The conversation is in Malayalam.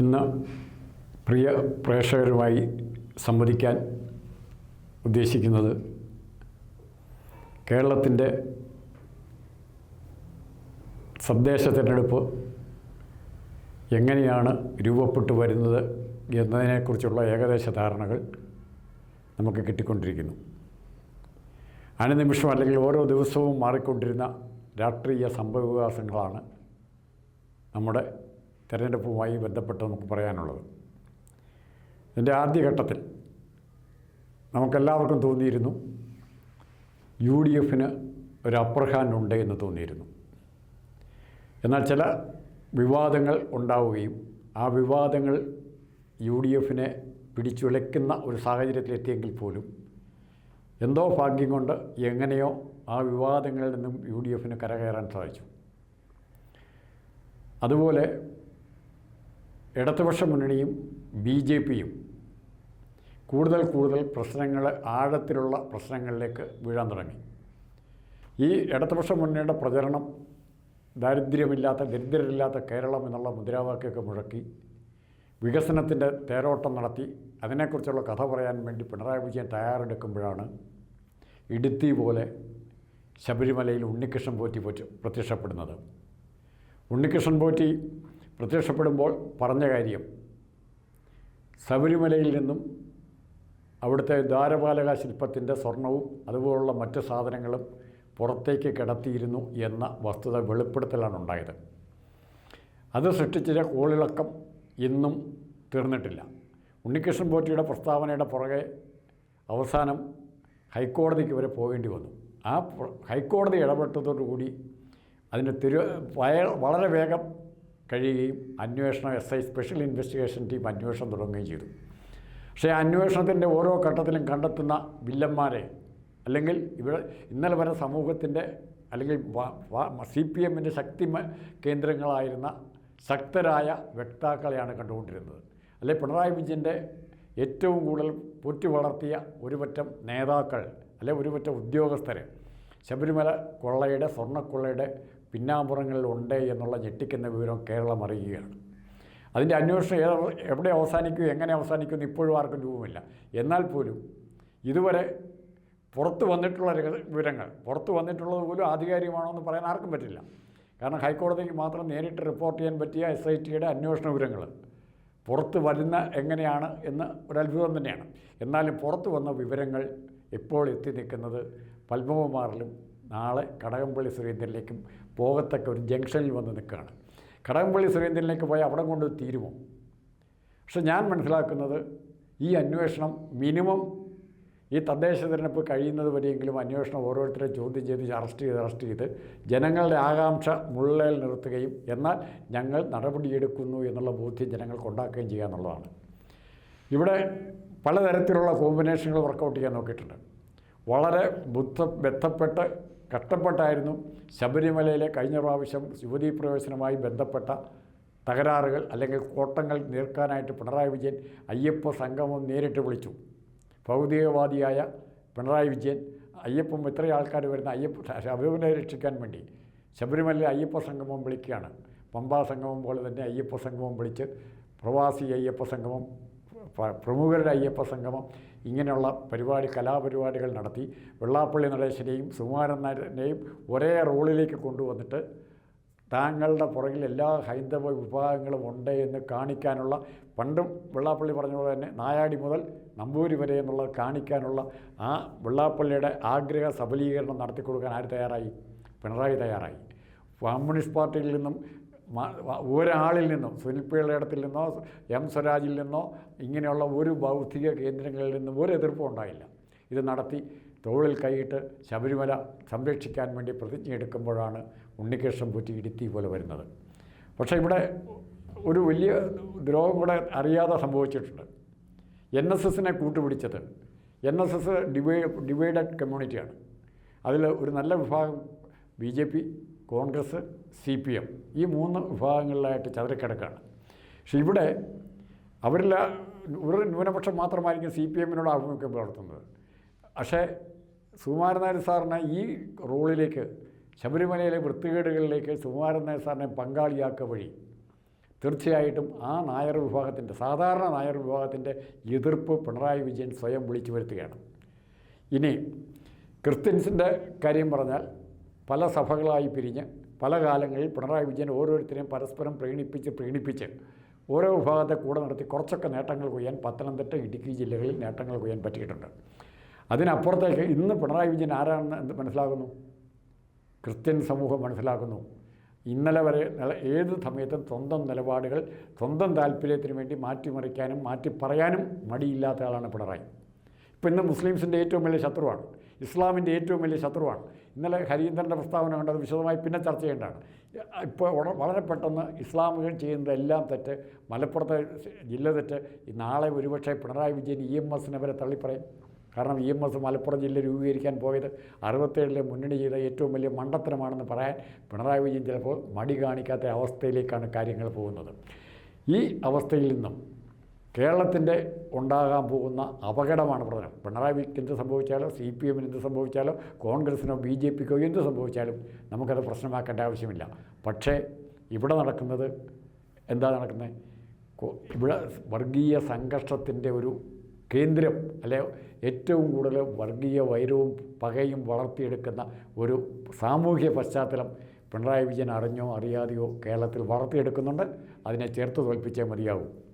ഇന്ന് പ്രിയ പ്രേക്ഷകരുമായി സംവദിക്കാൻ ഉദ്ദേശിക്കുന്നത് കേരളത്തിന്റെ തദ്ദേശ തിരഞ്ഞെടുപ്പ് എങ്ങനെയാണ് രൂപപ്പെട്ടു വരുന്നത് എന്നതിനെക്കുറിച്ചുള്ള ഏകദേശ ധാരണകൾ നമുക്ക് കിട്ടിക്കൊണ്ടിരിക്കുന്നു. അനുനിമിഷം അല്ലെങ്കിൽ ഓരോ ദിവസവും മാറിക്കൊണ്ടിരുന്ന രാഷ്ട്രീയ സംഭവവികാസങ്ങളാണ് നമ്മുടെ തിരഞ്ഞെടുപ്പുമായി ബന്ധപ്പെട്ട് നമുക്ക് പറയാനുള്ളത്. എന്റെ ആദ്യഘട്ടത്തിൽ നമുക്കെല്ലാവർക്കും തോന്നിയിരുന്നു യു ഡി എഫിന് ഒരു അപ്പർ ഹാൻഡ് ഉണ്ട് എന്ന് തോന്നിയിരുന്നു. എന്നാൽ ചില വിവാദങ്ങൾ ഉണ്ടാവുകയും ആ വിവാദങ്ങൾ യു ഡി എഫിനെ പിടിച്ചുലയ്ക്കുന്ന ഒരു സാഹചര്യത്തിലെത്തിയെങ്കിൽ പോലും എന്തോ ഭാഗ്യം കൊണ്ട് എങ്ങനെയോ ആ വിവാദങ്ങളിൽ നിന്നും യു ഡി എഫിന് കരകയറാൻ സാധിച്ചു. അതുപോലെ ഇടതുപക്ഷ മുന്നണിയും ബി ജെ പിയും കൂടുതൽ കൂടുതൽ പ്രശ്നങ്ങൾ ആഴത്തിലുള്ള പ്രശ്നങ്ങളിലേക്ക് വീഴാൻ തുടങ്ങി. ഈ ഇടതുപക്ഷ മുന്നണിയുടെ പ്രചരണം ദാരിദ്ര്യമില്ലാത്ത ദരിദ്രരില്ലാത്ത കേരളം എന്നുള്ള മുദ്രാവാക്യമൊക്കെ മുഴക്കി വികസനത്തിന്റെ തേരോട്ടം നടത്തി. അതിനെക്കുറിച്ചുള്ള കഥ പറയാൻ വേണ്ടി പിണറായി വിജയൻ തയ്യാറെടുക്കുമ്പോഴാണ് ഇടുത്തി പോലെ ശബരിമലയിൽ ഉണ്ണികൃഷ്ണൻ പോറ്റി പോറ്റി പ്രത്യക്ഷപ്പെടുന്നത്. ഉണ്ണികൃഷ്ണൻ പോറ്റി പ്രത്യക്ഷപ്പെടുമ്പോൾ പറഞ്ഞ കാര്യം ശബരിമലയിൽ നിന്നും അവിടുത്തെ ദ്വാരപാലക ശില്പത്തിന്റെ സ്വർണവും അതുപോലുള്ള മറ്റ് സാധനങ്ങളും പുറത്തേക്ക് കിടത്തിയിരുന്നു എന്ന വസ്തുത വെളിപ്പെടുത്തലാണ് ഉണ്ടായത്. അത് സൃഷ്ടിച്ച കോളിളക്കം ഇന്നും തീർന്നിട്ടില്ല. ഉണ്ണികൃഷ്ണൻ പോറ്റിയുടെ പ്രസ്താവനയുടെ പുറകെ അവസാനം ഹൈക്കോടതിക്ക് വരെ പോകേണ്ടി വന്നു. ആ ഹൈക്കോടതി ഇടപെട്ടതോടുകൂടി അതിന്റെ തിരു വളരെ വേഗം കഴിയുകയും അന്വേഷണം S I special investigation team അന്വേഷണം തുടങ്ങുകയും ചെയ്തു. പക്ഷേ അന്വേഷണത്തിന്റെ ഓരോ ഘട്ടത്തിലും കണ്ടെത്തുന്ന വില്ലന്മാരെ അല്ലെങ്കിൽ ഇവിടെ ഇന്നലെ വരെ സമൂഹത്തിന്റെ അല്ലെങ്കിൽ സി പി എമ്മിന്റെ ശക്തി കേന്ദ്രങ്ങളായിരുന്ന ശക്തരായ വ്യക്താക്കളെയാണ് കണ്ടുകൊണ്ടിരുന്നത്. അല്ലെ പിണറായി വിജയന്റെ ഏറ്റവും കൂടുതൽ പൊറ്റി വളർത്തിയ ഒരുപറ്റം നേതാക്കൾ അല്ലെ ഒരുപറ്റം ഉദ്യോഗസ്ഥർ ശബരിമല കൊള്ളയുടെ സ്വർണക്കൊള്ളയുടെ പിന്നാമ്പുറങ്ങളിൽ ഉണ്ട് എന്നുള്ള ഞെട്ടിക്കുന്ന വിവരം കേരളം അറിയുകയാണ്. അതിന്റെ അന്വേഷണം ഏത് എവിടെ അവസാനിക്കും എങ്ങനെ അവസാനിക്കും എന്ന് ഇപ്പോഴും ആർക്കും രൂപമില്ല. എന്നാൽ പോലും ഇതുവരെ പുറത്ത് വന്നിട്ടുള്ള വിവരങ്ങൾ പുറത്ത് വന്നിട്ടുള്ളത് പോലും ആധികാരികമാണോ എന്ന് പറയാൻ ആർക്കും പറ്റില്ല. കാരണം ഹൈക്കോടതിക്ക് മാത്രം നേരിട്ട് റിപ്പോർട്ട് ചെയ്യാൻ പറ്റിയ എസ് ഐ ടിയുടെ അന്വേഷണ വിവരങ്ങൾ പുറത്ത് വരുന്ന എങ്ങനെയാണ് എന്ന് ഒരു അത്ഭുതം തന്നെയാണ്. എന്നാലും പുറത്ത് വന്ന വിവരങ്ങൾ ഇപ്പോൾ എത്തി നിൽക്കുന്നത് പത്മകുമാറിലും നാളെ കടകംപള്ളി സുരേന്ദ്രനിലേക്കും പോകത്തക്ക ഒരു ജംഗ്ഷനിൽ വന്ന് നിൽക്കുകയാണ്. കടകംപള്ളി സുരേന്ദ്രനിലേക്ക് പോയി അവിടെ കൊണ്ട് തീരുമോ? പക്ഷെ ഞാൻ മനസ്സിലാക്കുന്നത് ഈ അന്വേഷണം മിനിമം ഈ തദ്ദേശ തിരഞ്ഞെടുപ്പ് കഴിയുന്നത് വരെയെങ്കിലും അന്വേഷണം ഓരോരുത്തരെ ചോദ്യം ചെയ്ത് അറസ്റ്റ് ചെയ്ത് അറസ്റ്റ് ചെയ്ത് ജനങ്ങളുടെ ആകാംക്ഷ മുള്ളയിൽ നിർത്തുകയും എന്നാൽ ഞങ്ങൾ നടപടിയെടുക്കുന്നു എന്നുള്ള ബോധ്യം ജനങ്ങൾക്ക് ഉണ്ടാക്കുകയും ചെയ്യുക എന്നുള്ളതാണ്. ഇവിടെ പലതരത്തിലുള്ള കോമ്പിനേഷനുകൾ വർക്കൗട്ട് ചെയ്യാൻ നോക്കിയിട്ടുണ്ട്. വളരെ ബുദ്ധ ബന്ധപ്പെട്ട് കഷ്ടപ്പെട്ടായിരുന്നു ശബരിമലയിലെ കഴിഞ്ഞ പ്രാവശ്യം യുവതീ പ്രവേശനവുമായി ബന്ധപ്പെട്ട തകരാറുകൾ അല്ലെങ്കിൽ കോട്ടങ്ങൾ നീർക്കാനായിട്ട് പിണറായി വിജയൻ അയ്യപ്പ സംഗമം നേരിട്ട് വിളിച്ചു. ഭൗതികവാദിയായ പിണറായി വിജയൻ അയ്യപ്പം ഇത്ര ആൾക്കാർ വരുന്ന അയ്യപ്പ ശബരിമലയെ രക്ഷിക്കാൻ വേണ്ടി ശബരിമലയിലെ അയ്യപ്പ സംഗമം വിളിക്കുകയാണ്. പമ്പാ സംഗമം പോലെ തന്നെ അയ്യപ്പ സംഗമം വിളിച്ച് പ്രവാസി അയ്യപ്പ സംഗമം പ്രമുഖരുടെ അയ്യപ്പ സംഗമം ഇങ്ങനെയുള്ള പരിപാടി കലാപരിപാടികൾ നടത്തി വെള്ളാപ്പള്ളി നടേശനെയും സുകുമാരൻ നായരെയും ഒരേ റോളിലേക്ക് കൊണ്ടുവന്നിട്ട് താങ്കളുടെ പുറകിൽ എല്ലാ ഹൈന്ദവ വിഭാഗങ്ങളും ഉണ്ട് എന്ന് കാണിക്കാനുള്ള പണ്ടും വെള്ളാപ്പള്ളി പറഞ്ഞ പോലെ തന്നെ നായാടി മുതൽ നമ്പൂരി വരെ എന്നുള്ളത് കാണിക്കാനുള്ള ആ വെള്ളാപ്പള്ളിയുടെ ആഗ്രഹ സബലീകരണം നടത്തിക്കൊടുക്കാൻ ആര് തയ്യാറായി? പിണറായി തയ്യാറായി. കമ്മ്യൂണിസ്റ്റ് പാർട്ടിയിൽ നിന്നും ഒരാളിൽ നിന്നും സുനിൽ പിള്ളയിടത്തിൽ നിന്നോ എം സ്വരാജിൽ നിന്നോ ഇങ്ങനെയുള്ള ഒരു ബൗദ്ധിക കേന്ദ്രങ്ങളിൽ നിന്നും ഒരു എതിർപ്പും ഉണ്ടായില്ല. ഇത് നടത്തി തോളിൽ കൈയിട്ട് ശബരിമല സംരക്ഷിക്കാൻ വേണ്ടി പ്രതിജ്ഞ എടുക്കുമ്പോഴാണ് ഉണ്ണികൃഷ്ണൻ പുറ്റി ഇടുത്തി പോലെ വരുന്നത്. പക്ഷേ ഇവിടെ ഒരു വലിയ ദ്രോഹം കൂടെ അറിയാതെ സംഭവിച്ചിട്ടുണ്ട്. എൻ എസ് എസിനെ കൂട്ടുപിടിച്ചത് എൻ എസ് എസ് ഡിവൈ ഡിവൈഡഡ് കമ്മ്യൂണിറ്റിയാണ്. അതിൽ ഒരു നല്ല വിഭാഗം B J P Congress C P M ഈ മൂന്ന് വിഭാഗങ്ങളിലായിട്ട് ചതുരക്കിടക്കാണ് പക്ഷെ ഇവിടെ അവരിൽ ഒരു ന്യൂനപക്ഷം മാത്രമായിരിക്കും സി പി എമ്മിനോട് ആഭിമുഖ്യം പുലർത്തുന്നത്. പക്ഷേ സുകുമാരൻ നായർ സാറിനെ ഈ റോളിലേക്ക് ശബരിമലയിലെ വൃത്തികേടുകളിലേക്ക് സുകുമാരൻ നായർ സാറിനെ പങ്കാളിയാക്കുക വഴി തീർച്ചയായിട്ടും ആ നായർ വിഭാഗത്തിന്റെ സാധാരണ നായർ വിഭാഗത്തിന്റെ എതിർപ്പ് പിണറായി വിജയൻ സ്വയം വിളിച്ചു വരുത്തുകയാണ്. ഇനി ക്രിസ്ത്യൻസിന്റെ കാര്യം പറഞ്ഞാൽ പല സഭകളായി പിരിഞ്ഞ് പല കാലങ്ങളിൽ പിണറായി വിജയൻ ഓരോരുത്തരെയും പരസ്പരം പ്രീണിപ്പിച്ച് പ്രീണിപ്പിച്ച് ഓരോ വിഭാഗത്തെ കൂടെ നടത്തി കുറച്ചൊക്കെ നേട്ടങ്ങൾ കൊയ്യാൻ പത്തനംതിട്ട ഇടുക്കി ജില്ലകളിൽ നേട്ടങ്ങൾ കൊയ്യാൻ പറ്റിയിട്ടുണ്ട്. അതിനപ്പുറത്തേക്ക് ഇന്ന് പിണറായി വിജയൻ ആരാണെന്ന് എന്ത് മനസ്സിലാകുന്നു? ക്രിസ്ത്യൻ സമൂഹം മനസ്സിലാക്കുന്നു ഇന്നലെ വരെ ഏത് സമയത്തും സ്വന്തം നിലപാടുകൾ സ്വന്തം താല്പര്യത്തിന് വേണ്ടി മാറ്റിമറിക്കാനും മാറ്റി പറയാനും മടിയില്ലാത്ത ആളാണ് പിണറായി. ഇപ്പം ഇന്ന് മുസ്ലിംസിന്റെ ഏറ്റവും വലിയ ശത്രുവാണ്. ഇസ്ലാമിന്റെ ഏറ്റവും വലിയ ശത്രുവാണ്. ഇന്നലെ ഹരീന്ദ്രന്റെ പ്രസ്താവന കണ്ടത് വിശദമായി പിന്നെ ചർച്ച ചെയ്യേണ്ടതാണ്. ഇപ്പോൾ വളരെ പെട്ടെന്ന് ഇസ്ലാമുകൾ ചെയ്യുന്നതെല്ലാം തെറ്റ്. മലപ്പുറത്തെ ജില്ല തെറ്റ്. നാളെ ഒരുപക്ഷെ പിണറായി വിജയൻ ഇ എം എസിനെ വരെ തള്ളിപ്പറയും. കാരണം ഇ എം എസ് മലപ്പുറം ജില്ല രൂപീകരിക്കാൻ പോയത് അറുപത്തേഴിലെ മുന്നണി ചെയ്ത ഏറ്റവും വലിയ മണ്ടത്തരമാണെന്ന് പറയാൻ പിണറായി വിജയൻ ചിലപ്പോൾ മടി കാണിക്കാത്ത അവസ്ഥയിലേക്കാണ് കാര്യങ്ങൾ പോകുന്നത്. ഈ അവസ്ഥയിൽ നിന്നും കേരളത്തിന്റെ ഉണ്ടാകാൻ പോകുന്ന അപകടമാണ് പ്രധാനം. പിണറായി എന്ത് സംഭവിച്ചാലോ സി പി എമ്മിന് എന്ത് സംഭവിച്ചാലോ കോൺഗ്രസിനോ ബി ജെ പിക്കോ എന്ത് സംഭവിച്ചാലും നമുക്കത് പ്രശ്നമാക്കേണ്ട ആവശ്യമില്ല. പക്ഷേ ഇവിടെ നടക്കുന്നത് എന്താ നടക്കുന്നത്? ഇവിടെ വർഗീയ സംഘർഷത്തിന്റെ ഒരു കേന്ദ്രം അല്ലെ ഏറ്റവും കൂടുതൽ വർഗീയ വൈരവും പകയും വളർത്തിയെടുക്കുന്ന ഒരു സാമൂഹ്യ പശ്ചാത്തലം പിണറായി വിജയൻ അറിഞ്ഞോ അറിയാതെയോ കേരളത്തിൽ വളർത്തിയെടുക്കുന്നുണ്ട്. അതിനെ ചേർത്ത് തോൽപ്പിച്ചേ മതിയാവും.